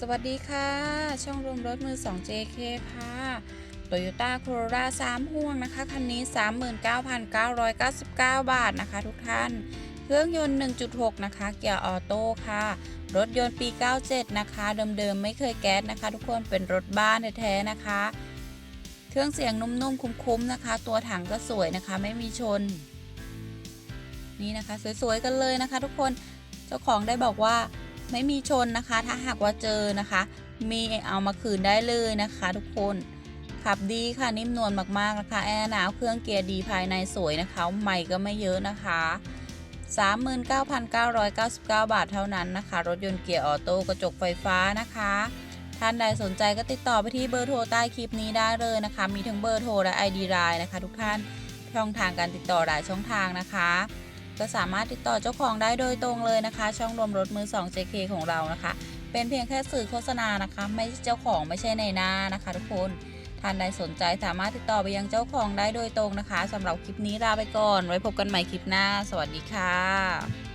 สวัสดีค่ะ ช่องรวมรถมือ 2 JK ค่ะ Toyota Corolla 3ห่วงนะคะ คันนี้ 39,999 บาทนะคะทุกท่าน เครื่องยนต์ 1.6 นะคะ เกียร์ออโต้ค่ะ รถยนต์ปี 97 นะคะ เดิมๆ ไม่เคยแก๊สนะคะ ทุกคน เป็นรถบ้านแท้ๆนะคะ เครื่องเสียงนุ่มๆ คุ้มๆ นะคะ ตัวถังก็สวยนะคะ ไม่มีชน นี่นะคะ สวยๆ กันเลยนะคะ ทุกคน เจ้าของได้บอกว่า ไม่มีชนนะคะ ถ้าหากว่าเจอนะคะ มีเอามาคืนได้เลยนะคะ ทุกคนขับดีค่ะนิ่มนวลมากๆนะคะแอร์หนาวเครื่องเกียร์ดีภายในสวยนะคะใหม่ก็ไม่เยอะนะคะ 39,999 บาทเท่านั้นนะคะ รถยนต์เกียร์ออโต้กระจกไฟฟ้านะคะ ท่านใดสนใจก็ติดต่อไปที่เบอร์โทรใต้คลิปนี้ได้เลยนะคะ มีทั้งเบอร์โทรและ ID ไลน์นะคะ ทุกท่านช่องทางการติดต่อหลายช่องทางนะคะ ก็สามารถติดต่อเจ้าของได้โดยตรงเลยนะคะ ช่องรวมรถมือ 2 JK ของเรานะคะ เป็นเพียงแค่สื่อโฆษณานะคะ ไม่ใช่เจ้าของไม่ใช่ในหน้านะคะ ทุกคนท่านใดสนใจสามารถติดต่อไปยังเจ้าของได้โดยตรงนะคะสำหรับคลิปนี้ลาไปก่อน ไว้พบกันใหม่คลิปหน้า สวัสดีค่ะ